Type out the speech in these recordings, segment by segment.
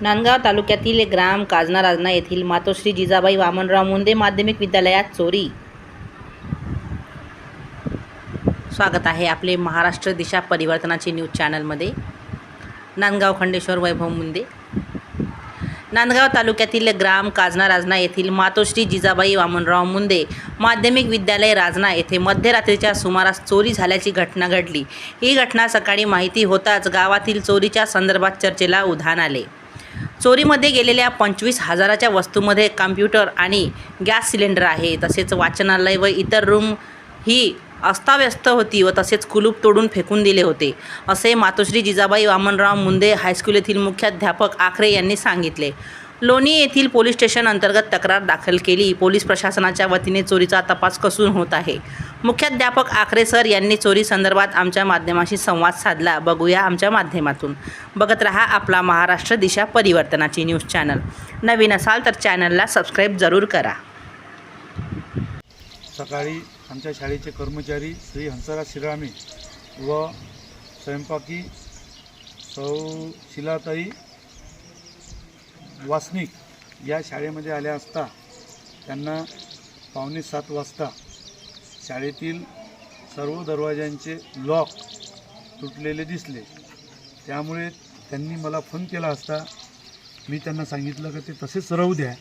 नांदगाव तालुक्यातील ग्राम काजना राजना येथील मातोश्री जिजाबाई वामनराव मुंदे माध्यमिक विद्यालयात चोरी. स्वागत आहे आपले महाराष्ट्र दिशा परिवर्तनाचे न्यूज चॅनलमध्ये. नांदगाव खंडेश्वर वैभव मुंदे. नांदगाव तालुक्यातील ग्राम काजना राजना येथील मातोश्री जिजाबाई वामनराव मुंदे माध्यमिक विद्यालय राजना येथे मध्यरात्रीच्या सुमारास चोरी झाल्याची घटना घडली. ही घटना सकाळी माहिती होताच गावातील चोरीच्या संदर्भात चर्चेला उधाण आले. चोरीमध्ये गेलेल्या पंचवीस हजाराच्या वस्तूमध्ये कम्प्युटर आणि गॅस सिलेंडर आहे. तसेच वाचनालय व इतर रूम ही अस्ताव्यस्त होती व तसेच कुलूप तोडून फेकून दिले होते असे मातोश्री जिजाबाई वामनराव मुंदे हायस्कूल येथील मुख्याध्यापक आखरे यांनी सांगितले. लोणी येथील पोलीस स्टेशन अंतर्गत तक्रार दाखल केली. पोलीस प्रशासनाच्या वतीने चोरीचा तपास कसून होत आहे. मुख्याध्यापक आखरे सर यांनी चोरी संदर्भात आमच्या माध्यमाशी संवाद साधला. बघूया आमच्या माध्यमातून. बघत रहा आपला महाराष्ट्र दिशा परिवर्तनाची न्यूज चॅनल. नवीन असाल तर चॅनलला सबस्क्राईब जरूर करा. सकाळी आमच्या शाळेचे कर्मचारी श्री हंसराज शिरामी व स्वयंपाकी सौ शिलाताई वासनिक या शाळेमध्ये आल्या असता त्यांना पावणे सात वाजता शाळेतील सर्व दरवाज्यांचे लॉक तुटलेले दिसले. त्यामुळे त्यांनी मला फोन केला असता. मी त्यांना सांगितलं का ते तसेच राहू द्या.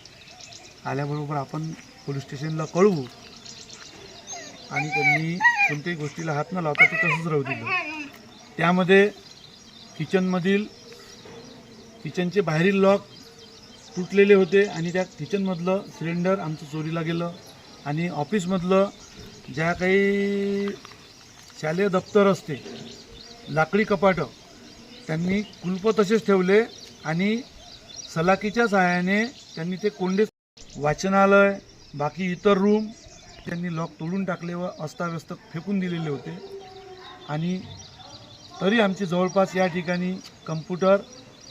आल्याबरोबर आपण पोलीस स्टेशनला कळवू. आणि त्यांनी कोणत्याही गोष्टीला हात न लावता ते तसंच राहू दिलं. त्यामध्ये किचनमधील किचनचे बाहेरील लॉक तुटलेले होते आणि त्या किचनमधलं सिलेंडर आमचं चोरीला गेलं. आणि ऑफिसमधलं ज्या काही शालेय दप्तर असते लाकडी कपाटं त्यांनी कुलप तसेच ठेवले आणि सलाखीच्या सहाय्याने त्यांनी ते कोंडे वाचनालय बाकी इतर रूम त्यांनी लॉक तोडून टाकले व अस्ताव्यस्त फेकून दिलेले होते. आणि तरी आमची जवळपास या ठिकाणी कम्प्युटर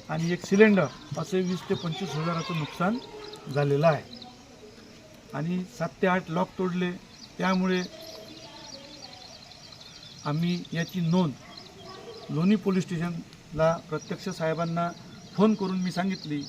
आणि एक सिलेंडर असे वीस ते पंचवीस हजाराचं नुकसान झालेलं आहे. आणि सात ते आठ लॉक तोडले. त्यामुळे आम्ही याची नोंद लोणी पोलीस स्टेशनला प्रत्यक्ष साहेबांना फोन करून मी सांगितली.